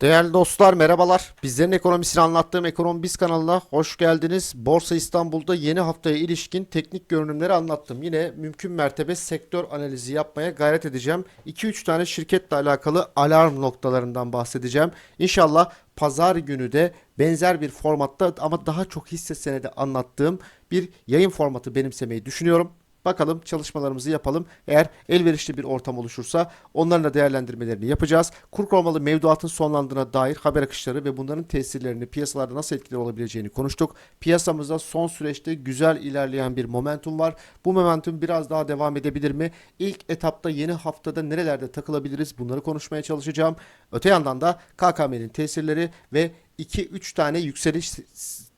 Değerli dostlar merhabalar. Bizlerin ekonomisini anlattığım Ekonomi Biz kanalına hoş geldiniz. Borsa İstanbul'da yeni haftaya ilişkin teknik görünümleri anlattım. Yine mümkün mertebe sektör analizi yapmaya gayret edeceğim. 2-3 tane şirketle alakalı alarm noktalarından bahsedeceğim. İnşallah pazar günü de benzer bir formatta ama daha çok hisse senedi anlattığım bir yayın formatı benimsemeyi düşünüyorum. Bakalım çalışmalarımızı yapalım. Eğer elverişli bir ortam oluşursa onların da değerlendirmelerini yapacağız. Kur korumalı mevduatın sonlandığına dair haber akışları ve bunların tesirlerini piyasalarda nasıl etkili olabileceğini konuştuk. Piyasamızda son süreçte güzel ilerleyen bir momentum var. Bu momentum biraz daha devam edebilir mi? İlk etapta yeni haftada nerelerde takılabiliriz bunları konuşmaya çalışacağım. Öte yandan da KKM'nin tesirleri ve 2-3 tane yükseliş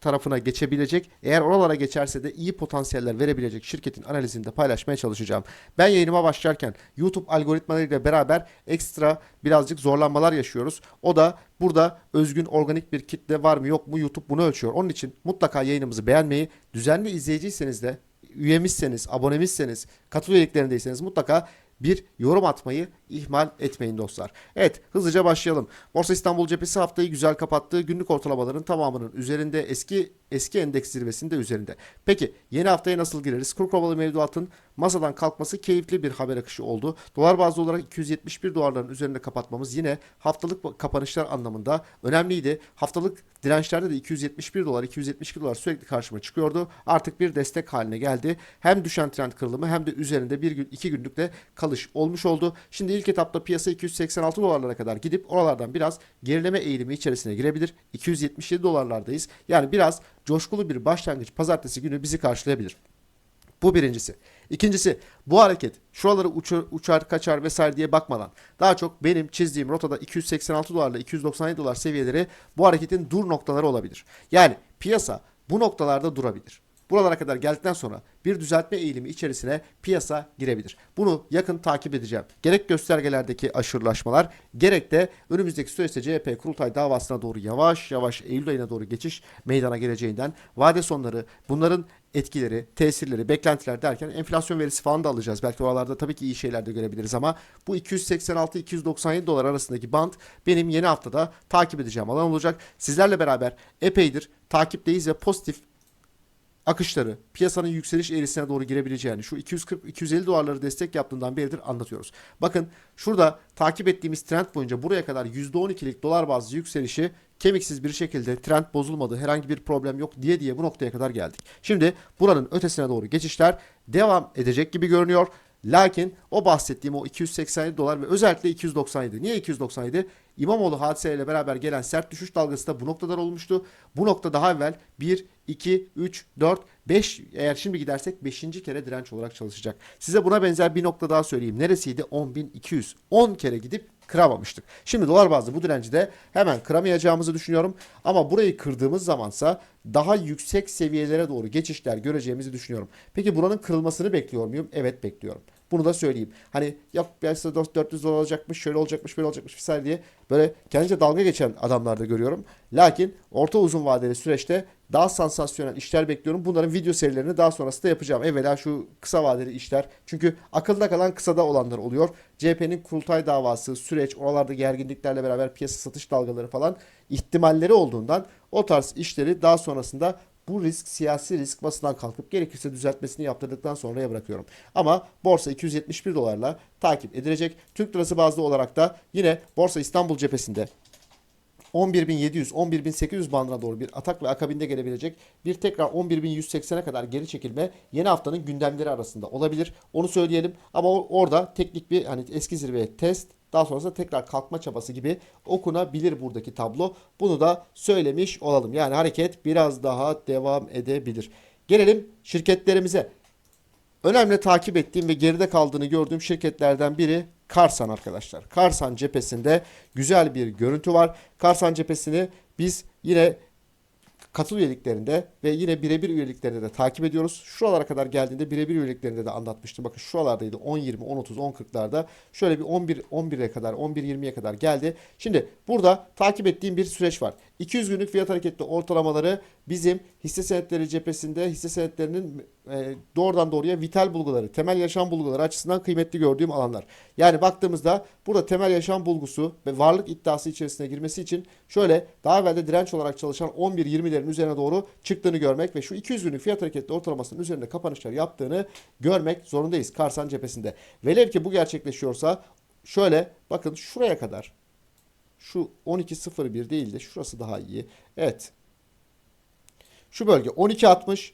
tarafına geçebilecek. Eğer oralara geçerse de iyi potansiyeller verebilecek şirketin analizini de paylaşmaya çalışacağım. Ben yayınıma başlarken YouTube algoritmalarıyla beraber ekstra birazcık zorlanmalar yaşıyoruz. O da burada özgün organik bir kitle var mı yok mu YouTube bunu ölçüyor. Onun için mutlaka yayınımızı beğenmeyi, düzenli izleyiciyseniz de üyemizseniz, abonemizseniz, katıl üyeliklerindeyseniz mutlaka bir yorum atmayı ihmal etmeyin dostlar. Evet hızlıca başlayalım. Borsa İstanbul cephesi haftayı güzel kapattığı günlük ortalamaların tamamının üzerinde eski eski endeks zirvesinde üzerinde. Peki yeni haftaya nasıl gireriz? Kur korumalı mevduatın masadan kalkması keyifli bir haber akışı oldu. Dolar bazlı olarak 271 dolarların üzerinde kapatmamız yine haftalık kapanışlar anlamında önemliydi. Haftalık dirençlerde de 271 dolar, 272 dolar sürekli karşıma çıkıyordu. Artık bir destek haline geldi. Hem düşen trend kırılımı hem de üzerinde bir gün iki günlük de kalış olmuş oldu. Şimdi ilk etapta piyasa 286 dolarlara kadar gidip oralardan biraz gerileme eğilimi içerisine girebilir. 277 dolarlardayız. Yani biraz coşkulu bir başlangıç pazartesi günü bizi karşılayabilir. Bu birincisi. İkincisi bu hareket şuraları uçar, uçar kaçar vesaire diye bakmadan daha çok benim çizdiğim rotada 286 dolarla 297 dolar seviyeleri bu hareketin dur noktaları olabilir. Yani piyasa bu noktalarda durabilir. Buralara kadar geldikten sonra bir düzeltme eğilimi içerisine piyasa girebilir. Bunu yakın takip edeceğim. Gerek göstergelerdeki aşırılaşmalar gerek de önümüzdeki süreçte CHP kurultay davasına doğru yavaş yavaş Eylül ayına doğru geçiş meydana geleceğinden vade sonları bunların etkileri, tesirleri, beklentiler derken enflasyon verisi falan da alacağız. Belki oralarda tabii ki iyi şeyler de görebiliriz ama bu 286-297 dolar arasındaki band benim yeni haftada takip edeceğim alan olacak. Sizlerle beraber epeydir takipteyiz ve pozitif akışları piyasanın yükseliş eğrisine doğru girebileceğini şu 240-250 dolarları destek yaptığından beridir anlatıyoruz. Bakın şurada takip ettiğimiz trend boyunca buraya kadar %12'lik dolar bazlı yükselişi kemiksiz bir şekilde trend bozulmadı herhangi bir problem yok diye diye bu noktaya kadar geldik. Şimdi buranın ötesine doğru geçişler devam edecek gibi görünüyor. Lakin o bahsettiğim o 287 dolar ve özellikle 297. Niye 297? İmamoğlu hadiseyle beraber gelen sert düşüş dalgası da bu noktalar olmuştu. Bu nokta daha evvel 1, 2, 3, 4, 5 eğer şimdi gidersek 5. kere direnç olarak çalışacak. Size buna benzer bir nokta daha söyleyeyim. Neresiydi? 10.200. 10 kere gidip kıramamıştık. Şimdi dolar bazlı bu direnci de hemen kıramayacağımızı düşünüyorum. Ama burayı kırdığımız zamansa daha yüksek seviyelere doğru geçişler göreceğimizi düşünüyorum. Peki buranın kırılmasını bekliyor muyum? Evet bekliyorum. Bunu da söyleyeyim. Hani yok piyasada 400 dolar olacakmış, şöyle olacakmış, böyle olacakmış vesaire diye böyle kendince dalga geçen adamlar da görüyorum. Lakin orta uzun vadeli süreçte daha sansasyonel işler bekliyorum. Bunların video serilerini daha sonrasında yapacağım. Evvela şu kısa vadeli işler. Çünkü akılda kalan kısada olanlar oluyor. CHP'nin kurultay davası, süreç, oralarda gerginliklerle beraber piyasa satış dalgaları falan ihtimalleri olduğundan o tarz işleri daha sonrasında bu risk siyasi risk basından kalkıp gerekirse düzeltmesini yaptırdıktan sonraya bırakıyorum. Ama borsa 271 dolarla takip edilecek. Türk lirası bazlı olarak da yine borsa İstanbul cephesinde 11.700, 11.800 bandına doğru bir atak ve akabinde gelebilecek bir tekrar 11.180'e kadar geri çekilme yeni haftanın gündemleri arasında olabilir. Onu söyleyelim ama orada teknik bir hani eski zirveye test daha sonrasında tekrar kalkma çabası gibi okunabilir buradaki tablo. Bunu da söylemiş olalım. Yani hareket biraz daha devam edebilir. Gelelim şirketlerimize. Önemli takip ettiğim ve geride kaldığını gördüğüm şirketlerden biri Karsan arkadaşlar. Karsan cephesinde güzel bir görüntü var. Karsan cephesini biz yine katıl üyeliklerinde ve yine birebir üyeliklerinde de takip ediyoruz. Şuralara kadar geldiğinde birebir üyeliklerinde de anlatmıştım. Bakın şuralardaydı 10 20 10 30 10 40'larda. Şöyle bir 11 11'e kadar 11 20'ye kadar geldi. Şimdi burada takip ettiğim bir süreç var. 200 günlük fiyat hareketli ortalamaları bizim hisse senetleri cephesinde hisse senetlerinin e, doğrudan doğruya vital bulguları, temel yaşam bulguları açısından kıymetli gördüğüm alanlar. Yani baktığımızda burada temel yaşam bulgusu ve varlık iddiası içerisine girmesi için şöyle daha evvel de direnç olarak çalışan 11-20'lerin üzerine doğru çıktığını görmek ve şu 200 günlük fiyat hareketli ortalamasının üzerinde kapanışlar yaptığını görmek zorundayız Karsan cephesinde. Velev ki bu gerçekleşiyorsa şöyle bakın şuraya kadar şu 12.01 değil de şurası daha iyi. Evet. Şu bölge 12.60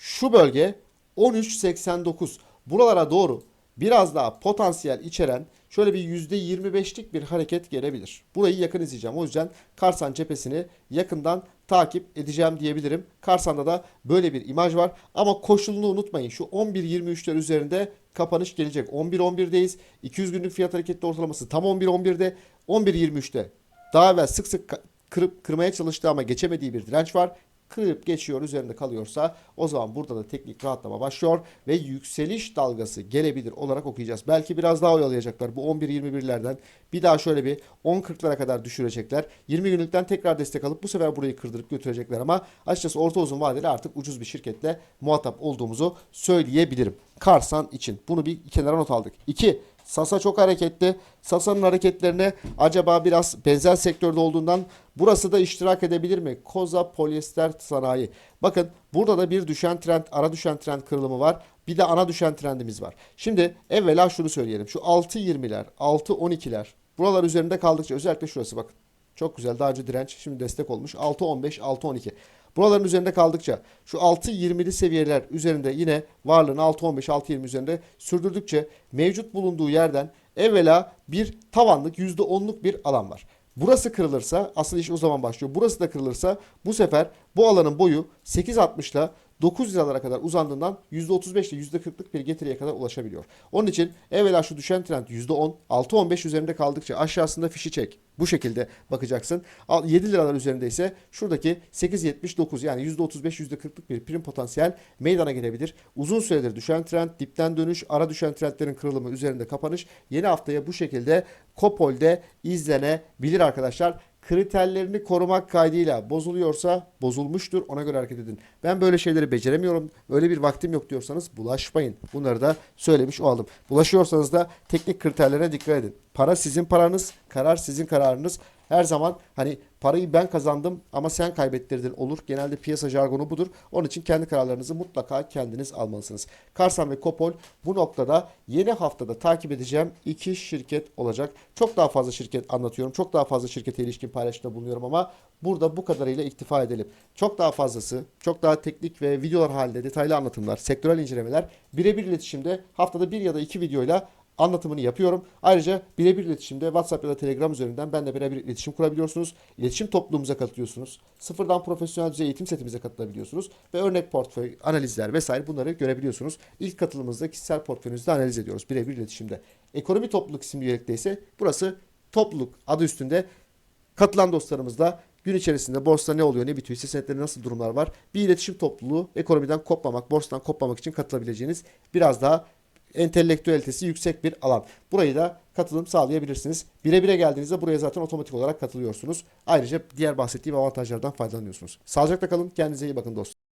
şu bölge 13.89 buralara doğru biraz daha potansiyel içeren şöyle bir %25'lik bir hareket gelebilir. Burayı yakın izleyeceğim. O yüzden Karsan cephesini yakından takip edeceğim diyebilirim. Karsan'da da böyle bir imaj var. Ama koşulunu unutmayın. Şu 11.23'ler üzerinde kapanış gelecek. 11.11'deyiz. 200 günlük fiyat hareketli ortalaması tam 11.11'de. 11.23'te daha evvel sık sık kırıp kırmaya çalıştığı ama geçemediği bir direnç var. Kırıp geçiyor üzerinde kalıyorsa o zaman burada da teknik rahatlama başlıyor ve yükseliş dalgası gelebilir olarak okuyacağız. Belki biraz daha oyalayacaklar bu 11-21'lerden bir daha şöyle bir 10-40'lara kadar düşürecekler. 20 günlükten tekrar destek alıp bu sefer burayı kırdırıp götürecekler ama açıkçası orta uzun vadeli artık ucuz bir şirketle muhatap olduğumuzu söyleyebilirim. Karsan için bunu bir kenara not aldık. 2. Sasa çok hareketli. Sasa'nın hareketlerine acaba biraz benzer sektörde olduğundan burası da iştirak edebilir mi? Koza polyester sanayi. Bakın burada da bir düşen trend, ara düşen trend kırılımı var. Bir de ana düşen trendimiz var. Şimdi evvela şunu söyleyelim. Şu 6.20'ler, 6.12'ler buralar üzerinde kaldıkça özellikle şurası bakın. Çok güzel. Daha önce direnç şimdi destek olmuş. 6.15, 6.12. Buraların üzerinde kaldıkça şu 6.20'li seviyeler üzerinde yine varlığını 6.15, 6.20 üzerinde sürdürdükçe mevcut bulunduğu yerden evvela bir tavanlık %10'luk bir alan var. Burası kırılırsa asıl iş o zaman başlıyor. Burası da kırılırsa bu sefer bu alanın boyu 8.60 ile 9 liralara kadar uzandığından %35 ile %40'lık bir getiriye kadar ulaşabiliyor. Onun için evvela şu düşen trend %10, 6.15 üzerinde kaldıkça aşağısında fişi çek. Bu şekilde bakacaksın. Al- 7 liralar üzerinde ise şuradaki 8.79 yani %35 %40'lık bir prim potansiyel meydana gelebilir. Uzun süredir düşen trend, dipten dönüş, ara düşen trendlerin kırılımı üzerinde kapanış. Yeni haftaya bu şekilde Kopol'de izlenebilir arkadaşlar kriterlerini korumak kaydıyla bozuluyorsa bozulmuştur. Ona göre hareket edin. Ben böyle şeyleri beceremiyorum. Öyle bir vaktim yok diyorsanız bulaşmayın. Bunları da söylemiş olalım. Bulaşıyorsanız da teknik kriterlere dikkat edin. Para sizin paranız, karar sizin kararınız. Her zaman hani parayı ben kazandım ama sen kaybettirdin olur. Genelde piyasa jargonu budur. Onun için kendi kararlarınızı mutlaka kendiniz almalısınız. Karsan ve Kopol bu noktada yeni haftada takip edeceğim iki şirket olacak. Çok daha fazla şirket anlatıyorum. Çok daha fazla şirkete ilişkin paylaşımda bulunuyorum ama burada bu kadarıyla iktifa edelim. Çok daha fazlası, çok daha teknik ve videolar halinde detaylı anlatımlar, sektörel incelemeler birebir iletişimde haftada bir ya da iki videoyla anlatımını yapıyorum. Ayrıca birebir iletişimde WhatsApp ya da Telegram üzerinden benimle birebir iletişim kurabiliyorsunuz. İletişim topluluğumuza katılıyorsunuz. Sıfırdan profesyonel düzey eğitim setimize katılabiliyorsunuz. Ve örnek portföy, analizler vesaire bunları görebiliyorsunuz. İlk katılımımızda kişisel portföyünüzü analiz ediyoruz birebir iletişimde. Ekonomi topluluk isimli üyelikte ise burası topluluk adı üstünde katılan dostlarımızla gün içerisinde borsada ne oluyor ne bitiyor hisse senetlerinde nasıl durumlar var bir iletişim topluluğu ekonomiden kopmamak borsadan kopmamak için katılabileceğiniz biraz daha entelektüelitesi yüksek bir alan. Burayı da katılım sağlayabilirsiniz. Bire bire geldiğinizde buraya zaten otomatik olarak katılıyorsunuz. Ayrıca diğer bahsettiğim avantajlardan faydalanıyorsunuz. Sağlıcakla kalın. Kendinize iyi bakın dostlar.